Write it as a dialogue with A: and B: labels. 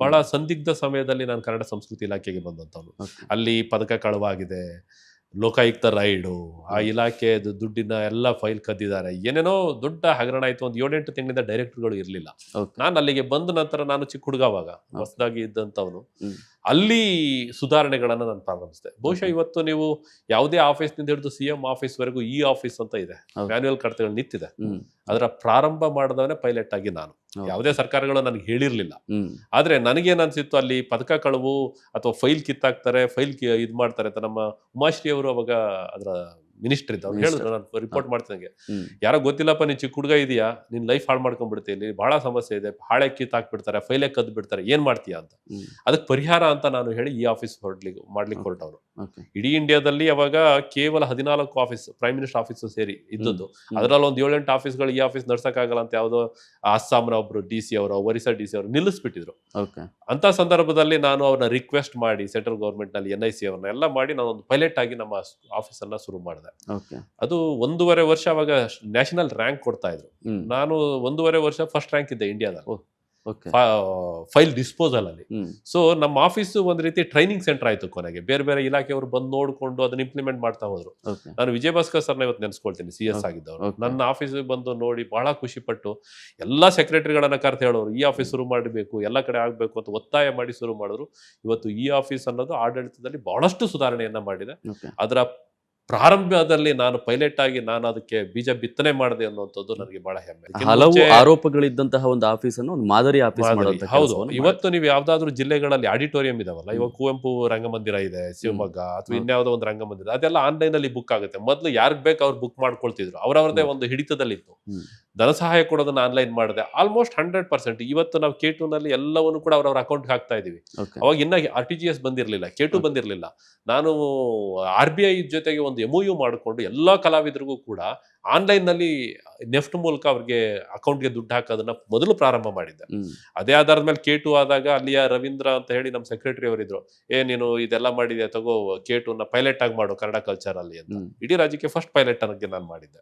A: ಬಹಳ ಸಂದಿಗ್ಧ ಸಮಯದಲ್ಲಿ ನಾನು ಕನ್ನಡ ಸಂಸ್ಕೃತಿ ಇಲಾಖೆಗೆ ಬಂದಂತವನು ಅಲ್ಲಿ ಪದಕ ಕಳವಾಗಿದೆ ಲೋಕಾಯುಕ್ತ ರೈಡು ಆ ಇಲಾಖೆ ದುಡ್ಡಿನ ಎಲ್ಲ ಫೈಲ್ ಕದ್ದಿದ್ದಾರೆ. ಏನೇನೋ ದೊಡ್ಡ ಹಗರಣ ಆಯ್ತು ಒಂದು ಏಳೆಂಟು ತಿಂಗಳಿಂದ ಡೈರೆಕ್ಟರ್ಗಳು ಇರಲಿಲ್ಲ. ನಾನು ಅಲ್ಲಿಗೆ ಬಂದ ನಂತರ ನಾನು ಚಿಕ್ಕ ಹುಡುಗ ಅವಾಗ ಹೊಸದಾಗಿ ಇದ್ದಂಥವನು. ಅಲ್ಲಿ ಸುಧಾರಣೆಗಳನ್ನು ನಾನು ಪ್ರಾರಂಭಿಸಿದೆ. ಬಹುಶಃ ಇವತ್ತು ನೀವು ಯಾವುದೇ ಆಫೀಸ್ನಿಂದ ಹಿಡಿದು ಸಿ ಎಂ ಆಫೀಸ್ವರೆಗೂ ಈ ಆಫೀಸ್ ಅಂತ ಇದೆ. ಮ್ಯಾನ್ಯುವಲ್ ಕಡತಗಳು ನಿಂತಿದೆ. ಅದರ ಪ್ರಾರಂಭ ಮಾಡಿದವನೇ ಪೈಲಟ್ ಆಗಿ ನಾನು. ಯಾವುದೇ ಸರ್ಕಾರಗಳು ನನಗೆ ಹೇಳಿರ್ಲಿಲ್ಲ.
B: ಆದರೆ
A: ಆದ್ರೆ ನನಗೇನ್ ಅನ್ಸಿತ್ತು ಅಲ್ಲಿ ಪದಕ ಕಳವು ಅಥವಾ ಫೈಲ್ ಕಿತ್ತಾಕ್ತಾರೆ ಫೈಲ್ ಇದು ಮಾಡ್ತಾರೆ ಅಂತ ನಮ್ಮ ಉಮಾಶ್ರೀ ಅವರು ಅವಾಗ ಅದರ ಮಿನಿಸ್ಟರ್ ಇದ್ದ ಅವ್ರು. ಹೇಳಿದ್ರು ನಾನು ರಿಪೋರ್ಟ್ ಮಾಡ್ತಿದ್ದಂಗೆ
B: ಹ್ಮ್.
A: ಯಾರೋ ಗೊತ್ತಿಲ್ಲಪ್ಪ ನೀನ್ ಚಿಕ್ಕ ಹುಡುಗ ಇದೆಯಾ? ನಿನ್ ಲೈಫ್ ಹಾಳು ಮಾಡ್ಕೊಂಡ್ಬಿಡ್ತೀನಿ ಇಲ್ಲಿ ಬಹಳ ಸಮಸ್ಯೆ ಇದೆ ಹಾಳೆ ಕಿತ್ತಾಕ್ಬಿಡ್ತಾರೆ ಫೈಲೆ ಕದ್ದು ಬಿಡ್ತಾರೆ ಏನ್ ಮಾಡ್ತೀಯಾ ಅಂತ. ಅದಕ್ಕೆ ಪರಿಹಾರ ಅಂತ ನಾನು ಹೇಳಿ ಈ ಆಫೀಸ್ ಹೊರಡ್ಲಿಕ್ಕೆ ಮಾಡ್ಲಿಕ್ಕೆ ಹೊರಟವರು. ಇಡೀ ಇಂಡಿಯಾದಲ್ಲಿ ಅವಾಗ ಕೇವಲ ಹದಿನಾಲ್ಕು ಆಫೀಸ್ ಪ್ರೈಮ್ ಮಿನಿಸ್ಟರ್ ಆಫೀಸ್ ಸೇರಿ ಇದ್ದದ್ದು. ಅದರಲ್ಲಿ ಒಂದು ಏಳೆಂಟು ಆಫೀಸ್ಗಳು ಈ ಆಫೀಸ್ ನಡ್ಸಕ್ಕಾಗಲ್ಲ ಅಂತ ಯಾವುದೋ ಅಸ್ಸಾಂನ ಒಬ್ರು ಡಿ ಸಿ ಅವರು ಒರಿಸ್ಸಾ ಡಿ ಸಿ ಅವರು ನಿಲ್ಲಿಸ್ಬಿಟ್ಟಿದ್ರು. ಅಂತ ಸಂದರ್ಭದಲ್ಲಿ ನಾನು ಅವ್ರನ್ನ ರಿಕ್ವೆಸ್ಟ್ ಮಾಡಿ ಸೆಂಟ್ರಲ್ ಗೌರ್ಮೆಂಟ್ನಲ್ಲಿ ಎನ್ ಐ ಸಿ ಅವ್ರನ್ನ ಎಲ್ಲ ಮಾಡಿ ನಾನು ಒಂದು ಪೈಲಟ್ ಆಗಿ ನಮ್ಮ ಆಫೀಸ್ ಅನ್ನ ಶುರು ಮಾಡಿದೆ. ಅದು ಒಂದೂವರೆ ವರ್ಷ ಅವಾಗ ನ್ಯಾಷನಲ್ ರ್ಯಾಂಕ್ ಕೊಡ್ತಾ ಇದ್ರು. ನಾನು ಒಂದೂವರೆ ವರ್ಷ ಫಸ್ಟ್ ರ್ಯಾಂಕ್ ಇದ್ದೆ
B: ಇಂಡಿಯಾದ
A: ಫೈಲ್ ಡಿಸ್ಪೋಸಲ್ ಅಲ್ಲಿ. ಸೊ ನಮ್ಮ ಆಫೀಸ್ ಒಂದ್ ರೀತಿ ಟ್ರೈನಿಂಗ್ ಸೆಂಟರ್ ಆಯ್ತು ಕೊನೆಗೆ. ಬೇರೆ ಬೇರೆ ಇಲಾಖೆಯವರು ಬಂದು ನೋಡ್ಕೊಂಡು ಅದನ್ನ ಇಂಪ್ಲಿಮೆಂಟ್ ಮಾಡ್ತಾ ಹೋದ್ರು. ನಾನು ವಿಜಯ ಭಾಸ್ಕರ್ ಸರ್ನ ಇವತ್ತು ನೆನೆಸ್ಕೊಳ್ತೀನಿ ಸಿ ಎಸ್. ಆಗಿದ್ದವರು. ನನ್ನ ಆಫೀಸ್ ಬಂದು ನೋಡಿ ಬಹಳ ಖುಷಿ ಪಟ್ಟು ಎಲ್ಲಾ ಸೆಕ್ರೆಟರಿಗಳನ್ನ ಕರ್ತ ಹೇಳೋರು ಈ ಆಫೀಸ್ ಶುರು ಮಾಡಬೇಕು ಎಲ್ಲ ಕಡೆ ಆಗ್ಬೇಕು ಅಂತ ಒತ್ತಾಯ ಮಾಡಿ ಶುರು ಮಾಡಿದ್ರು. ಇವತ್ತು ಈ ಆಫೀಸ್ ಅನ್ನೋದು ಆಡಳಿತದಲ್ಲಿ ಬಹಳಷ್ಟು ಸುಧಾರಣೆಯನ್ನ ಮಾಡಿದೆ. ಅದರ ಪ್ರಾರಂಭದಲ್ಲಿ ನಾನು ಪೈಲಟ್ ಆಗಿ ನಾನು ಅದಕ್ಕೆ ಬೀಜ ಬಿತ್ತನೆ ಮಾಡಿದೆ ಅನ್ನುವಂಥದ್ದು ನನಗೆ ಬಹಳ ಹೆಮ್ಮೆ.
B: ಹಲವು ಆರೋಪಗಳಿದ್ದಂತಹ ಒಂದು ಆಫೀಸ್ ಅನ್ನು ಒಂದು ಮಾದರಿ ಆಫೀಸ್
A: ಹೌದು. ಇವತ್ತು ನೀವು ಯಾವ್ದಾದ್ರು ಜಿಲ್ಲೆಗಳಲ್ಲಿ ಆಡಿಟೋರಿಯಂ ಇದಾವಲ್ಲ ಇವಾಗ ಕುವೆಂಪು ರಂಗಮಂದಿರ ಇದೆ ಶಿವಮೊಗ್ಗ ಅಥವಾ. ಇನ್ಯಾವುದೋ ಒಂದು ರಂಗಮಂದಿರ ಅದೆಲ್ಲ ಆನ್ಲೈನ್ ಅಲ್ಲಿ ಬುಕ್ ಆಗುತ್ತೆ. ಮೊದಲು ಯಾರಿಗೆ ಬೇಕು ಅವ್ರು ಬುಕ್ ಮಾಡ್ಕೊಳ್ತಿದ್ರು. ಅವರವ್ರದೇ ಒಂದು ಹಿಡಿತದಲ್ಲಿತ್ತು. ಧನ ಸಹಾಯ ಕೊಡೋದನ್ನ ಆನ್ಲೈನ್ ಮಾಡಿದೆ. ಆಲ್ಮೋಸ್ಟ್ ಹಂಡ್ರೆಡ್ ಪರ್ಸೆಂಟ್ ಇವತ್ತು ನಾವು ಕೆ ಟು ನಲ್ಲಿ ಎಲ್ಲವನ್ನು ಕೂಡ ಅವ್ರವ್ರ ಅಕೌಂಟ್ ಹಾಕ್ತಾ ಇದೀವಿ. ಅವಾಗ ಇನ್ನ ಆರ್ ಟಿ ಜಿ ಎಸ್ ಬಂದಿರಲಿಲ್ಲ ಕೆ ಟು. ಬಂದಿರಲಿಲ್ಲ. ನಾನು ಆರ್ ಬಿ ಐ ಜೊತೆಗೆ ಒಂದು ಎಂ ಯು ಮಾಡಿಕೊಂಡು ಎಲ್ಲಾ ಕಲಾವಿದರಿಗೂ ಕೂಡ ಆನ್ಲೈನ್ನಲ್ಲಿ ನೆಫ್ಟ್ ಮೂಲಕ ಅವ್ರಿಗೆ ಅಕೌಂಟ್ಗೆ ದುಡ್ಡು ಹಾಕೋದನ್ನ ಮೊದಲು ಪ್ರಾರಂಭ ಮಾಡಿದ್ದೆ. ಅದೇ ಆಧಾರದ ಮೇಲೆ ಕೆ ಟು ಆದಾಗ ಅಲ್ಲಿಯ ರವೀಂದ್ರ ಅಂತ ಹೇಳಿ ನಮ್ಮ ಸೆಕ್ರೆಟರಿ ಅವರಿದ್ರು ಏ ನೀನು ಇದೆಲ್ಲ ಮಾಡಿದೆ ತಗೋ ಕೆ ನ ಪೈಲಟ್ ಆಗಿ ಮಾಡು ಕನ್ನಡ ಕಲ್ಚರ್ ಅಲ್ಲಿ ಅಂತ. ಇಡೀ ರಾಜ್ಯಕ್ಕೆ ಫಸ್ಟ್ ಪೈಲಟ್ ಅನ್ನೋಕ್ಕೆ ನಾನು ಮಾಡಿದ್ದೆ.